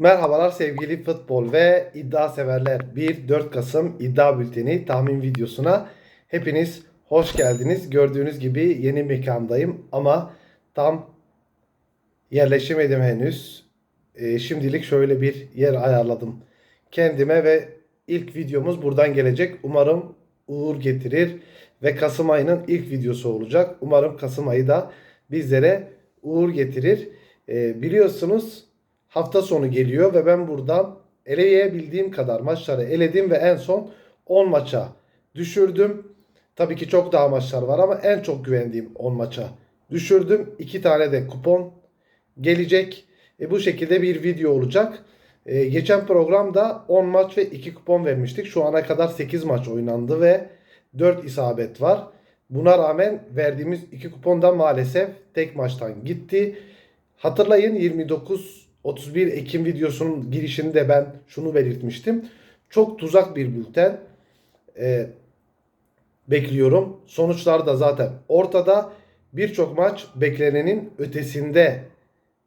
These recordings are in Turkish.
Merhabalar sevgili futbol ve iddia severler. 1-4 Kasım iddia bülteni tahmin videosuna hepiniz hoş geldiniz. Gördüğünüz gibi yeni mekandayım ama tam yerleşemedim henüz. Ee, şimdilik şöyle bir yer ayarladım kendime ve ilk videomuz buradan gelecek. Umarım uğur getirir ve Kasım ayının ilk videosu olacak. Umarım Kasım ayı da bizlere uğur getirir. Ee, biliyorsunuz hafta sonu geliyor ve ben buradan eleyebildiğim kadar maçları eledim ve en son 10 maça düşürdüm. Tabii ki çok daha maçlar var ama en çok güvendiğim 10 maça düşürdüm. 2 tane de kupon gelecek. E, bu şekilde bir video olacak. E, geçen programda 10 maç ve 2 kupon vermiştik. Şu ana kadar 8 maç oynandı ve 4 isabet var. Buna rağmen verdiğimiz 2 kupon da maalesef tek maçtan gitti. Hatırlayın 29 31 Ekim videosunun girişinde ben şunu belirtmiştim. Çok tuzak bir bülten. E, bekliyorum. Sonuçlar da zaten ortada. Birçok maç beklenenin ötesinde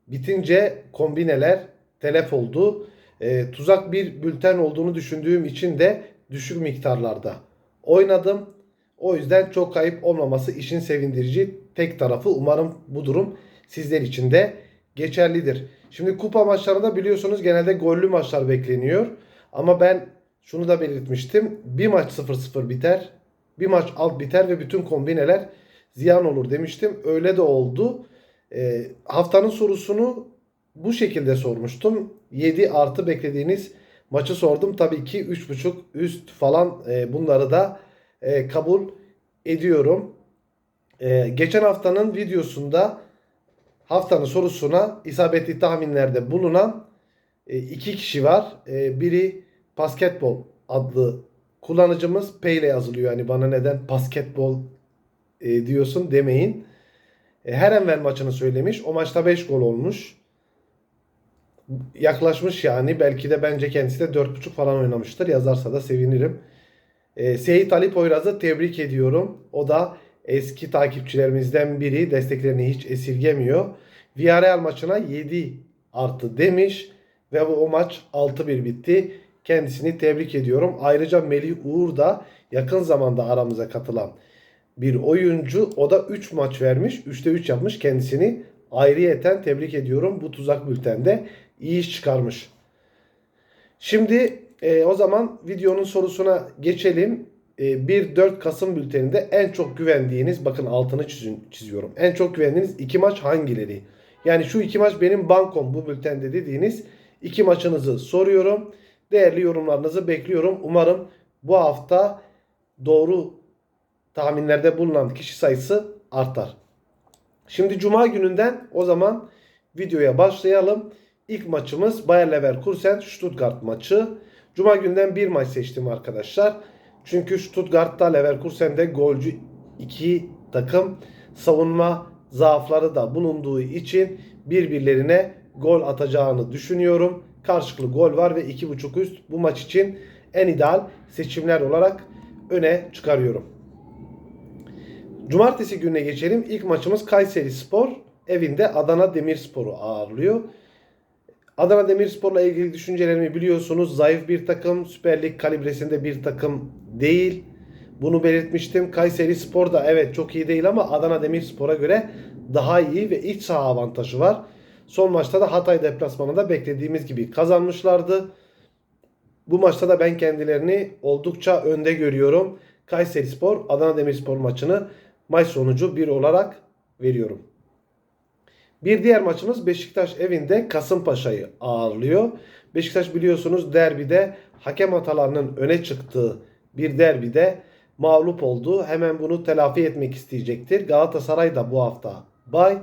bitince kombineler telef oldu. E, tuzak bir bülten olduğunu düşündüğüm için de düşük miktarlarda oynadım. O yüzden çok kayıp olmaması işin sevindirici tek tarafı. Umarım bu durum sizler için de geçerlidir. Şimdi kupa maçlarında biliyorsunuz genelde gollü maçlar bekleniyor. Ama ben şunu da belirtmiştim. Bir maç 0-0 biter. Bir maç alt biter ve bütün kombineler ziyan olur demiştim. Öyle de oldu. E, haftanın sorusunu bu şekilde sormuştum. 7 artı beklediğiniz maçı sordum. Tabii ki 3.5 üst falan e, bunları da e, kabul ediyorum. E, geçen haftanın videosunda haftanın sorusuna isabetli tahminlerde bulunan e, iki kişi var. E, biri basketbol adlı kullanıcımız P ile yazılıyor. Yani bana neden basketbol e, diyorsun demeyin. E, Herenven maçını söylemiş. O maçta 5 gol olmuş. Yaklaşmış yani. Belki de bence kendisi de 4.5 falan oynamıştır. Yazarsa da sevinirim. Seyit Ali Poyraz'ı tebrik ediyorum. O da eski takipçilerimizden biri. Desteklerini hiç esirgemiyor. Villarreal maçına 7 artı demiş. Ve o maç 6-1 bitti. Kendisini tebrik ediyorum. Ayrıca Melih Uğur da yakın zamanda aramıza katılan bir oyuncu. O da 3 maç vermiş. 3'te 3 yapmış. Kendisini ayrıyeten tebrik ediyorum. Bu tuzak bültende iyi iş çıkarmış. Şimdi e, o zaman videonun sorusuna geçelim. E, 1-4 Kasım bülteninde en çok güvendiğiniz, bakın altını çizin, çiziyorum. En çok güvendiğiniz iki maç hangileri? Yani şu iki maç benim bankom bu bültende dediğiniz iki maçınızı soruyorum. Değerli yorumlarınızı bekliyorum. Umarım bu hafta doğru tahminlerde bulunan kişi sayısı artar. Şimdi cuma gününden o zaman videoya başlayalım. İlk maçımız Bayer Leverkusen Stuttgart maçı. Cuma günden bir maç seçtim arkadaşlar. Çünkü Stuttgart'ta Leverkusen'de golcü iki takım savunma zaafları da bulunduğu için birbirlerine gol atacağını düşünüyorum. Karşılıklı gol var ve 2.5 üst bu maç için en ideal seçimler olarak öne çıkarıyorum. Cumartesi gününe geçelim. İlk maçımız Kayseri Spor evinde Adana Demirspor'u ağırlıyor. Adana Demirspor'la ilgili düşüncelerimi biliyorsunuz. Zayıf bir takım, Süper Lig kalibresinde bir takım değil. Bunu belirtmiştim. Kayseri Spor da evet çok iyi değil ama Adana Demirspor'a göre daha iyi ve iç saha avantajı var. Son maçta da Hatay deplasmanında beklediğimiz gibi kazanmışlardı. Bu maçta da ben kendilerini oldukça önde görüyorum. Kayseri Spor, Adana Demirspor maçını maç sonucu 1 olarak veriyorum. Bir diğer maçımız Beşiktaş evinde Kasımpaşa'yı ağırlıyor. Beşiktaş biliyorsunuz derbide hakem hatalarının öne çıktığı bir derbide mağlup oldu. Hemen bunu telafi etmek isteyecektir. Galatasaray da bu hafta bay.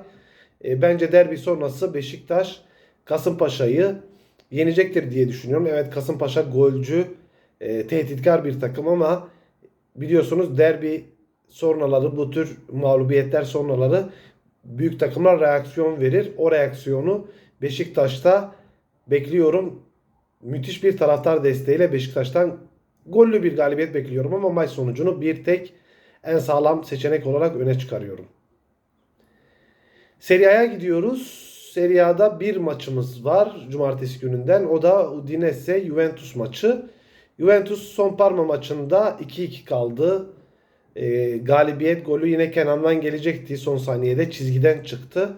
E, bence derbi sonrası Beşiktaş Kasımpaşa'yı yenecektir diye düşünüyorum. Evet Kasımpaşa golcü, e, tehditkar bir takım ama biliyorsunuz derbi sonraları bu tür mağlubiyetler sonraları büyük takımlar reaksiyon verir. O reaksiyonu Beşiktaş'ta bekliyorum. Müthiş bir taraftar desteğiyle Beşiktaş'tan gollü bir galibiyet bekliyorum ama maç sonucunu bir tek en sağlam seçenek olarak öne çıkarıyorum. Serie A'ya gidiyoruz. Serie A'da bir maçımız var cumartesi gününden. O da Udinese Juventus maçı. Juventus son Parma maçında 2-2 kaldı. Ee, galibiyet golü yine Kenan'dan gelecekti. Son saniyede çizgiden çıktı.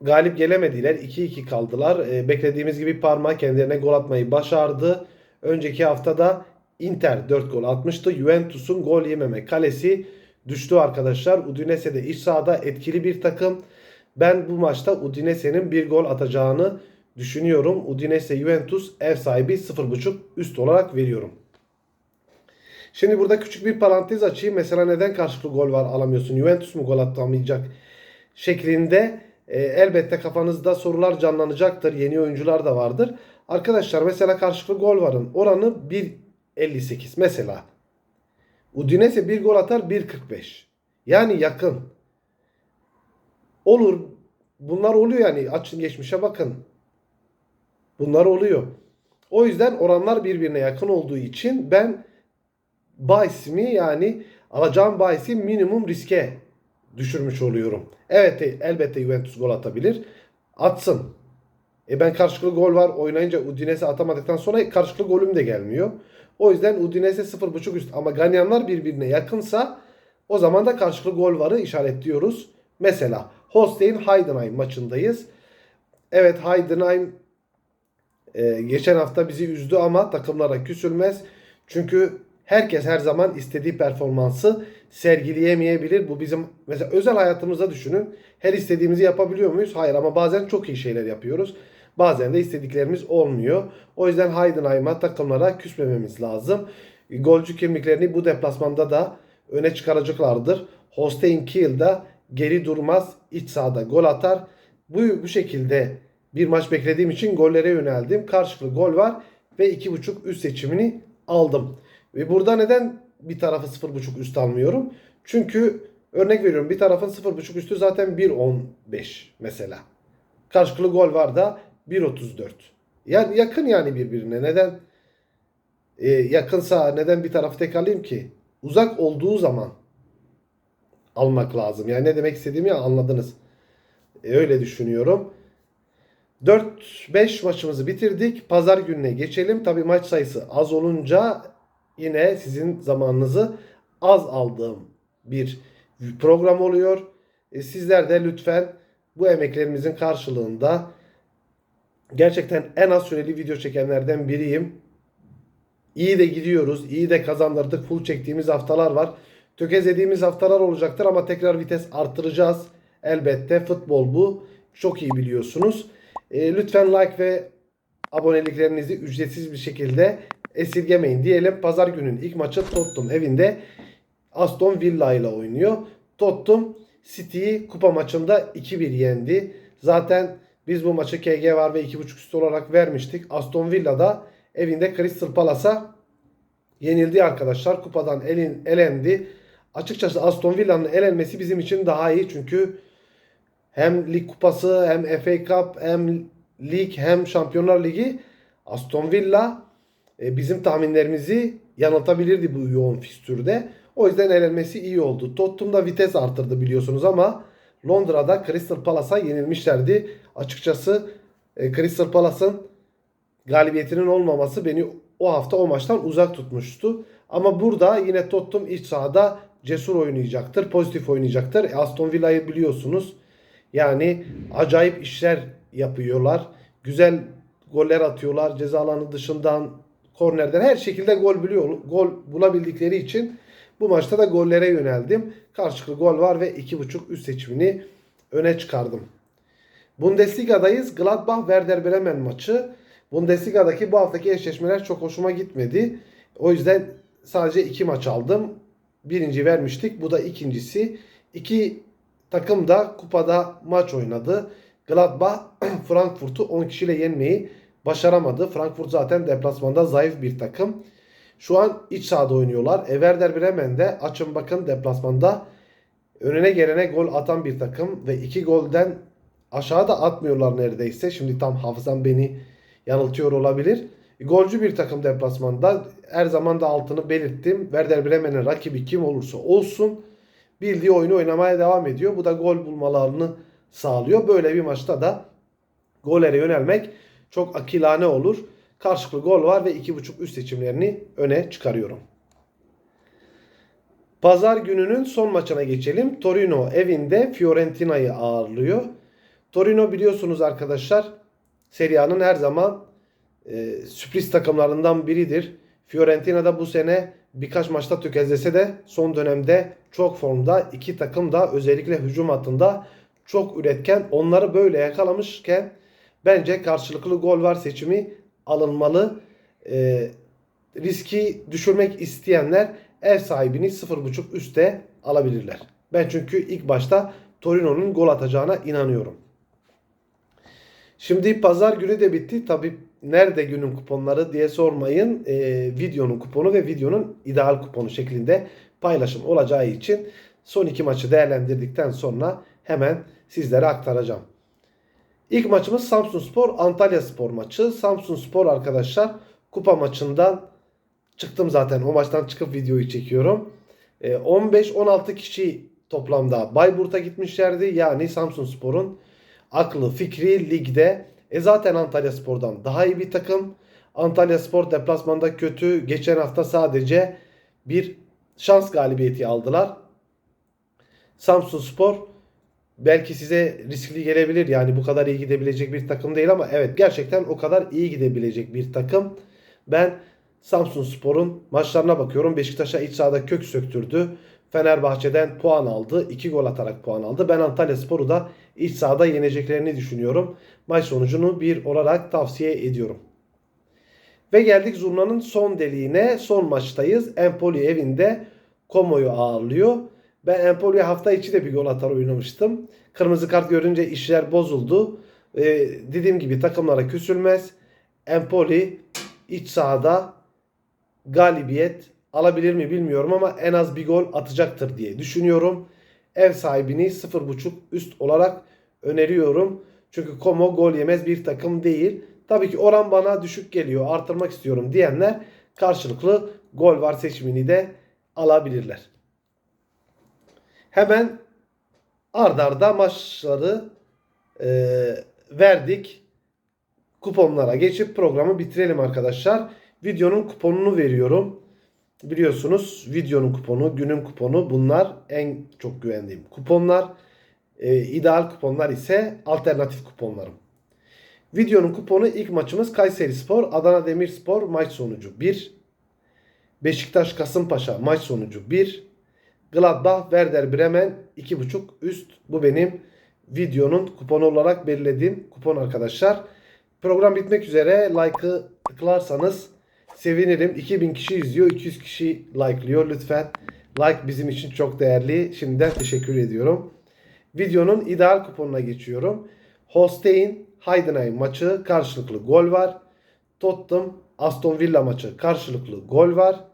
Galip gelemediler. 2-2 kaldılar. Ee, beklediğimiz gibi Parma kendilerine gol atmayı başardı. Önceki haftada Inter 4 gol atmıştı. Juventus'un gol yememe kalesi düştü arkadaşlar. Udinese de iç sahada etkili bir takım. Ben bu maçta Udinese'nin bir gol atacağını düşünüyorum. Udinese Juventus ev sahibi 0.5 üst olarak veriyorum. Şimdi burada küçük bir parantez açayım. Mesela neden karşılıklı gol var alamıyorsun? Juventus mu gol atamayacak şeklinde e, elbette kafanızda sorular canlanacaktır. Yeni oyuncular da vardır. Arkadaşlar mesela karşılıklı gol varın. Oranı 1.58 mesela. Udinese bir gol atar 1.45. Yani yakın. Olur. Bunlar oluyor yani. Açın geçmişe bakın. Bunlar oluyor. O yüzden oranlar birbirine yakın olduğu için ben bahisimi yani alacağım bahisi minimum riske düşürmüş oluyorum. Evet elbette Juventus gol atabilir. Atsın. E ben karşılıklı gol var oynayınca Udinese atamadıktan sonra karşılıklı golüm de gelmiyor. O yüzden Udinese 0.5 üst ama ganyanlar birbirine yakınsa o zaman da karşılıklı gol varı işaretliyoruz. Mesela Holstein Heidenheim maçındayız. Evet Heidenheim e, geçen hafta bizi üzdü ama takımlara küsülmez. Çünkü herkes her zaman istediği performansı sergileyemeyebilir. Bu bizim mesela özel hayatımızda düşünün. Her istediğimizi yapabiliyor muyuz? Hayır ama bazen çok iyi şeyler yapıyoruz. Bazen de istediklerimiz olmuyor. O yüzden Heidenheim'a takımlara küsmememiz lazım. Golcü kimliklerini bu deplasmanda da öne çıkaracaklardır. Holstein Kiel'da geri durmaz. iç sahada gol atar. Bu, bu şekilde bir maç beklediğim için gollere yöneldim. Karşılıklı gol var ve 2.5 üst seçimini aldım. Ve burada neden bir tarafı 0.5 üst almıyorum? Çünkü örnek veriyorum bir tarafın 0.5 üstü zaten 1.15 mesela. Karşılıklı gol var da 1.34. Yani yakın yani birbirine. Neden e, yakınsa neden bir tarafı tek alayım ki? Uzak olduğu zaman almak lazım. Yani ne demek istediğimi anladınız. E, öyle düşünüyorum. 4-5 maçımızı bitirdik. Pazar gününe geçelim. Tabii maç sayısı az olunca yine sizin zamanınızı az aldığım bir program oluyor. E, sizler de lütfen bu emeklerimizin karşılığında gerçekten en az süreli video çekenlerden biriyim. İyi de gidiyoruz. iyi de kazandırdık. Full çektiğimiz haftalar var. Tökezlediğimiz haftalar olacaktır ama tekrar vites arttıracağız. Elbette futbol bu. Çok iyi biliyorsunuz. E, lütfen like ve aboneliklerinizi ücretsiz bir şekilde esirgemeyin diyelim. Pazar günün ilk maçı Tottenham evinde Aston Villa ile oynuyor. Tottenham City'yi kupa maçında 2-1 yendi. Zaten biz bu maçı KG var ve 2.5 üstü olarak vermiştik. Aston Villa da evinde Crystal Palace'a yenildi arkadaşlar. Kupadan elin, elendi. Açıkçası Aston Villa'nın elenmesi bizim için daha iyi. Çünkü hem lig kupası hem FA Cup hem lig hem Şampiyonlar Ligi Aston Villa bizim tahminlerimizi yanıltabilirdi bu yoğun fikstürde. O yüzden elenmesi iyi oldu. Tottenham'da vites arttırdı biliyorsunuz ama Londra'da Crystal Palace'a yenilmişlerdi. Açıkçası e, Crystal Palace'ın galibiyetinin olmaması beni o hafta o maçtan uzak tutmuştu. Ama burada yine Tottenham iç sahada cesur oynayacaktır. Pozitif oynayacaktır. E, Aston Villa'yı biliyorsunuz. Yani acayip işler yapıyorlar. Güzel goller atıyorlar. Ceza alanı dışından kornerden her şekilde gol biliyor. Gol bulabildikleri için bu maçta da gollere yöneldim. Karşılıklı gol var ve 2.5 üst seçimini öne çıkardım. Bundesliga'dayız. Gladbach Werder Bremen maçı. Bundesliga'daki bu haftaki eşleşmeler çok hoşuma gitmedi. O yüzden sadece iki maç aldım. Birinci vermiştik. Bu da ikincisi. İki takım da kupada maç oynadı. Gladbach Frankfurt'u 10 kişiyle yenmeyi başaramadı. Frankfurt zaten deplasmanda zayıf bir takım. Şu an iç sahada oynuyorlar. E, Werder Bremen de açın bakın deplasmanda önüne gelene gol atan bir takım ve iki golden aşağıda atmıyorlar neredeyse. Şimdi tam hafızam beni yanıltıyor olabilir. Golcü bir takım deplasmanda her zaman da altını belirttim. Werder Bremen'in rakibi kim olursa olsun bildiği oyunu oynamaya devam ediyor. Bu da gol bulmalarını sağlıyor. Böyle bir maçta da gollere yönelmek çok akilane olur. Karşılıklı gol var ve 2.5 üst seçimlerini öne çıkarıyorum. Pazar gününün son maçına geçelim. Torino evinde Fiorentina'yı ağırlıyor. Torino biliyorsunuz arkadaşlar Serie A'nın her zaman e, sürpriz takımlarından biridir. Fiorentina da bu sene birkaç maçta tökezlese de son dönemde çok formda. iki takım da özellikle hücum hattında çok üretken. Onları böyle yakalamışken bence karşılıklı gol var seçimi alınmalı. E, riski düşürmek isteyenler ev sahibini 0.5 üste alabilirler. Ben çünkü ilk başta Torino'nun gol atacağına inanıyorum. Şimdi pazar günü de bitti. Tabi nerede günün kuponları diye sormayın. Ee, videonun kuponu ve videonun ideal kuponu şeklinde paylaşım olacağı için son iki maçı değerlendirdikten sonra hemen sizlere aktaracağım. İlk maçımız Samsun Spor Antalya Spor maçı. Samsun Spor arkadaşlar kupa maçından çıktım zaten. O maçtan çıkıp videoyu çekiyorum. Ee, 15-16 kişi toplamda Bayburt'a gitmişlerdi. Yani Samsun Spor'un aklı fikri ligde. E zaten Antalya Spor'dan daha iyi bir takım. Antalya Spor deplasmanda kötü. Geçen hafta sadece bir şans galibiyeti aldılar. Samsun Spor belki size riskli gelebilir. Yani bu kadar iyi gidebilecek bir takım değil ama evet gerçekten o kadar iyi gidebilecek bir takım. Ben Samsun Spor'un maçlarına bakıyorum. Beşiktaş'a iç sahada kök söktürdü. Fenerbahçe'den puan aldı. 2 gol atarak puan aldı. Ben Antalya Spor'u da iç sahada yeneceklerini düşünüyorum. Maç sonucunu bir olarak tavsiye ediyorum. Ve geldik Zurna'nın son deliğine. Son maçtayız. Empoli evinde Como'yu ağırlıyor. Ben Empoli'ye hafta içi de bir gol atar oynamıştım. Kırmızı kart görünce işler bozuldu. Ee, dediğim gibi takımlara küsülmez. Empoli iç sahada galibiyet alabilir mi bilmiyorum ama en az bir gol atacaktır diye düşünüyorum. Ev sahibini 0.5 üst olarak öneriyorum. Çünkü Como gol yemez bir takım değil. Tabii ki oran bana düşük geliyor artırmak istiyorum diyenler karşılıklı gol var seçimini de alabilirler. Hemen ardarda maçları e, verdik. Kuponlara geçip programı bitirelim arkadaşlar. Videonun kuponunu veriyorum. Biliyorsunuz videonun kuponu, günün kuponu bunlar en çok güvendiğim kuponlar. Ee, ideal kuponlar ise alternatif kuponlarım. Videonun kuponu ilk maçımız Kayseri Spor, Adana Demirspor maç sonucu 1. Beşiktaş Kasımpaşa maç sonucu 1. Gladbach Werder Bremen 2.5 üst. Bu benim videonun kuponu olarak belirlediğim kupon arkadaşlar. Program bitmek üzere like'ı tıklarsanız sevinirim. 2000 kişi izliyor, 200 kişi like'lıyor. Lütfen like bizim için çok değerli. Şimdiden teşekkür ediyorum. Videonun ideal kuponuna geçiyorum. Holstein Heidenheim maçı karşılıklı gol var. Tottenham Aston Villa maçı karşılıklı gol var.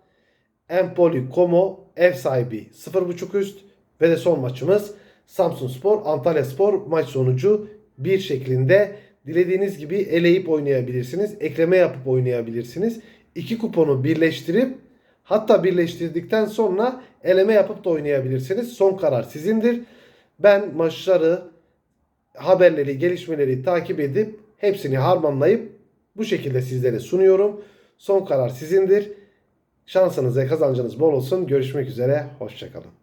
Empoli Como ev sahibi 0.5 üst ve de son maçımız Samsun Spor Antalya Spor maç sonucu bir şeklinde dilediğiniz gibi eleyip oynayabilirsiniz. Ekleme yapıp oynayabilirsiniz. İki kuponu birleştirip hatta birleştirdikten sonra eleme yapıp da oynayabilirsiniz. Son karar sizindir. Ben maçları, haberleri, gelişmeleri takip edip hepsini harmanlayıp bu şekilde sizlere sunuyorum. Son karar sizindir. Şansınız ve kazancınız bol olsun. Görüşmek üzere. Hoşçakalın.